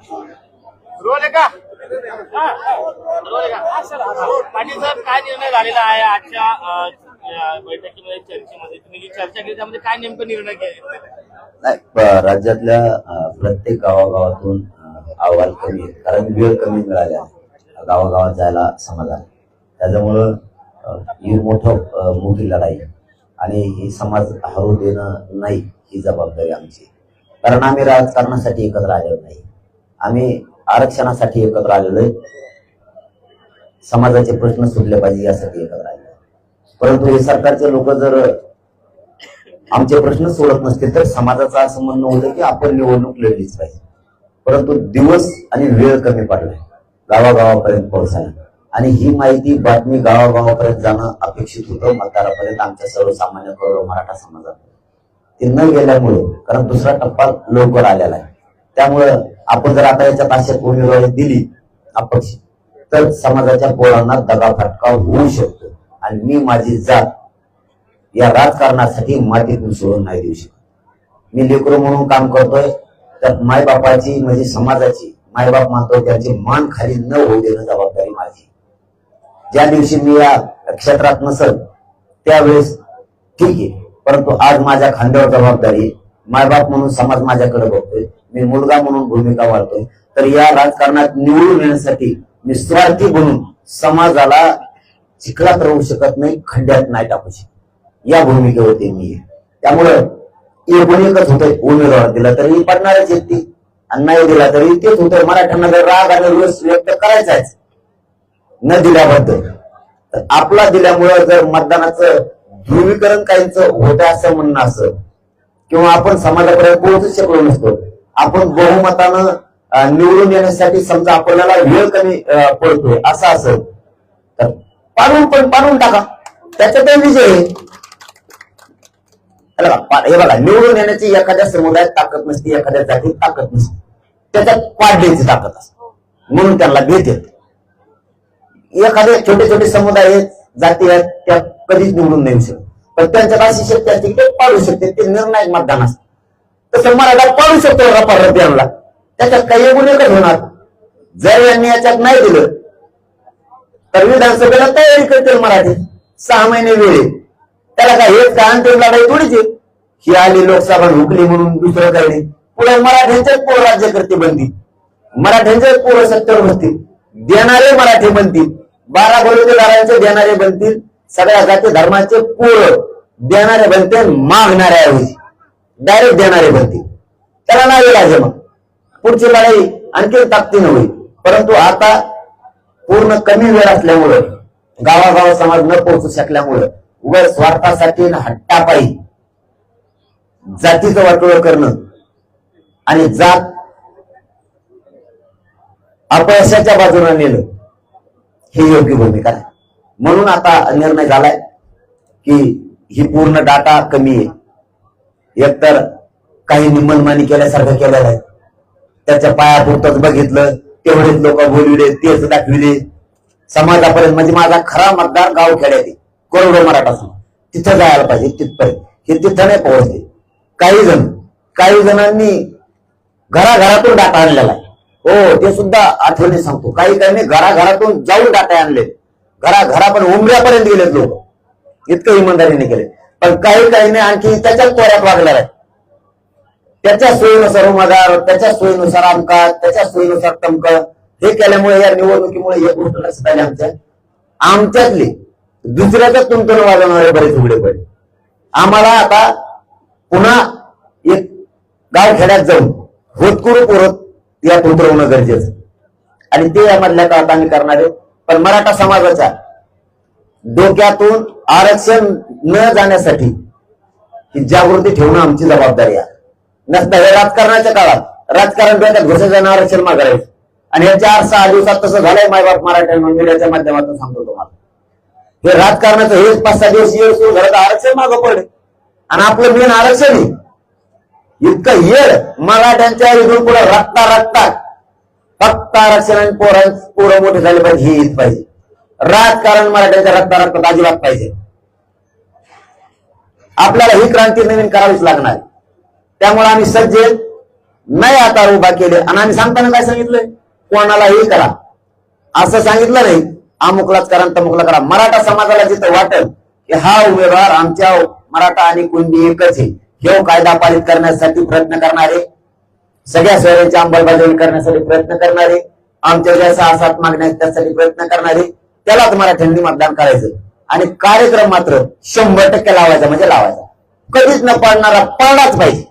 का पाटील साहेब काय निर्णय झालेला आहे आजच्या बैठकीमध्ये चर्चेमध्ये? तुम्ही जी चर्चा केली त्यामध्ये काय नेमकं निर्णय घेतले नाही राज्यातल्या प्रत्येक गावागावातून अहवाल कमी कारण वेळ कमी मिळाल्या. गावागावात जायला समाधान त्याच्यामुळं ही मोठं मोठी लढाई आणि ही समाज हरू देणं नाही ही जबाबदारी आमची. कारण आम्ही राजकारणासाठी एकत्र आलेलो नाही. आम्ही आरक्षणासाठी एकत्र आलेलो आहे. समाजाचे प्रश्न सुटले पाहिजे यासाठी एकत्र आलेलो परंतु हे सरकारचे लोक जर आमचे प्रश्न सोडत नसतील तर समाजाचं असं म्हणणं होतं की आपण निवडणूक लढलीच पाहिजे. परंतु दिवस आणि वेळ कमी पडलाय. गावागावापर्यंत पोहोचायला. आणि ही माहिती बातमी गावागावापर्यंत जाणं अपेक्षित होतं. मतदारापर्यंत आमच्या सर्वसामान्य गौरव मराठा समाजात. ते न गेल्यामुळे कारण दुसरा टप्पा लवकर आलेला आहे. त्यामुळं आपण जर आता याच्यात आशेत उमेदवारी दिली अपक्ष तर समाजाच्या पोरांना दगाफटका होऊ शकतो. आणि मी माझी जात या राजकारणासाठी मातीतून सोडून नाही देऊ शकत. मी लेकरू म्हणून काम करतोय तर मायबापाची म्हणजे समाजाची मायबाप मानतो त्यांची मान खाली न होऊ देणं जबाबदारी माझी. ज्या दिवशी मी या क्षेत्रात नसल त्यावेळेस ठीक आहे. परंतु आज माझ्या खांद्यावर जबाबदारी मायबाप म्हणून समाज माझ्याकडे बघतोय. मी मुलगा म्हणून भूमिका वाढतोय तर या राजकारणात निवडून येण्यासाठी मी स्वार्थी बनून समाजाला चिखलात राहू शकत नाही खड्ड्यात नाही टाकू शकत. या भूमिकेवरती मी त्यामुळं एकूण एकच होतंय उमेदवार दिला तरी पडणारच येते ती. आणि नाही दिला तरी तेच होतंय. मराठ्यांना जर राग आणि रोष व्यक्त करायचाच न दिल्याबद्दल तर आपला दिल्यामुळं जर मतदानाचं ध्रुवीकरण काहींचं होतं असं म्हणणं असं किंवा आपण समाजापर्यंत पोहोचू शकलो नसतो आपण बहुमतानं निवडून येण्यासाठी समजा आपल्याला वेळ कमी पडतोय असं असेल तर पाडून पण पाडून टाका. त्याच्यातही विजय आहे. हे बघा, निवडून येण्याची एखाद्या समुदायात ताकद नसते एखाद्या जातीत ताकद नसते. त्याच्यात पाडण्याची ताकद असते. म्हणून त्यांना घेते एखादे छोटे छोटे समुदाय आहेत जाती आहेत त्या कधीच निवडून नाही शकत पण त्यांच्यात अशी शक्ती असते की ते पाडू शकते ते निर्णायक मतदान असतं. तसं मराठा पाडू शकतो रपार रब्यांना त्याच्यात काही एकूण एकच होणार. जर यांनी याच्यात नाही दिलं. तर विधानसभेला तयारी करतील मराठी. सहा महिने वेळ त्याला काय हेच काय अंतिम लढाई थोडीची ही आली लोकसभा हुकली म्हणून दुसरं काही नाही. पुढे मराठ्यांच्याच पोर राज्य करते बनती मराठ्यांच्याच पोर सत्तर बनतील देणारे मराठी बनतील बारा बलुतेदारांचे देणारे बनतील. सगळ्या जाती धर्माचे पोर देणारे बनतील मागणारे ऐवजी डायरेक्ट देणारे भरती. त्याला नाही लागे मग. पुढची लढाई आणखी ताकदीनं होईल. परंतु आता पूर्ण कमी वेळ असल्यामुळं गावागाव समाज न पोहोचू शकल्यामुळं उघड स्वार्थासाठी हट्टापायी जातीचं वाटोळ करणं आणि जात अपयशाच्या बाजूला नेलं ही योग्य भूमिका आहे. म्हणून आता निर्णय झालाय की ही पूर्ण डाटा कमी आहे. एकतर काही मनमानी केल्यासारखं केलेलं आहे. त्याच्या पायापुरतच बघितलं तेवढेच लोक बोलविले तेच दाखविले. समाजापर्यंत म्हणजे माझा खरा मतदार गाव खेड्यात करोडो मराठा समाज तिथं जायला पाहिजे तिथपर्यंत. हे तिथं नाही पोहोचले. काही जण काही जणांनी घराघरातून डाटा आणलेला आहे. हो ते सुद्धा आठवणी सांगतो. काही काही घराघरातून जाऊन डाटा आणले. घराघरा पण उमऱ्यापर्यंत गेलेत लोक. इतकं इमानदारीने केले. पण काही काही नाही आणखी त्याच्याच कोऱ्यात वागणार आहे. त्याच्या सोयीनुसार उमेदवार त्याच्या सोयीनुसार आमका त्याच्या सोयीनुसार तमक हे केल्यामुळे या निवडणुकीमुळे एक गोष्ट लक्षात आली आमच्या. आमच्यातली दुसऱ्याच्या तुमतून वाजवणारे बरेच उघडे पडले. आम्हाला आता पुन्हा एक गाव खेड्यात जाऊन होतकुरू पुरत यात उतरवणं गरजेचं आणि ते यामधल्या काळात आम्ही करणार आहे. पण मराठा समाजाच्या डोक्यातून आरक्षण न जाण्यासाठी ही जागृती ठेवणं आमची जबाबदारी आहे. नसतं हे राजकारणाच्या काळात. राजकारण डोक्यात घुसायचं आरक्षण मागायचं. आणि याच्या चार सहा दिवसात तसं झालंय मायबाप मराठा मीडियाच्या माध्यमातून सांगतो तुम्हाला. हे राजकारणाचं हेच पाच सहा दिवस येळ सुरू झालं तर आरक्षण मागं पडले. आणि आपलं मेन आरक्षण आहे इतकं येळ मराठ्यांच्या इथून पुढे रक्ता रक्ता. फक्त आरक्षण आणि पोरां पोरं मोठे झाले पाहिजे हे येत पाहिजे. राजकारण मराठ्यांच्या रक्ता रक्तात अजिबात पाहिजे. आपल्याला ही क्रांती नवीन करावीच लागणार. त्यामुळे आम्ही सज्ज नाही आता उभा केले. आणि आम्ही सांगताना काय सांगितलंय? कोणालाही करा. असं सांगितलं नाही. अमुकलाच करा तमुकला करा. मराठा समाजाला जिथं वाटेल की हा उमेदवार आमच्या मराठा आणि कुणबी एकच आहे. हे हो कायदा पारित करण्यासाठी प्रयत्न करणारे. सगळ्या सोयऱ्यांची अंमलबजावणी करण्यासाठी प्रयत्न करणारे. आमच्या ज्या सहा सात मागण्या त्यासाठी प्रयत्न करणारे. त्यालाच मराठ्यांनी मतदान करायचं आणि कार्यक्रम मात्र शंभर टक्के लावायचा म्हणजे लावायचा. कधीच न पडणारा पडलाच पाहिजे.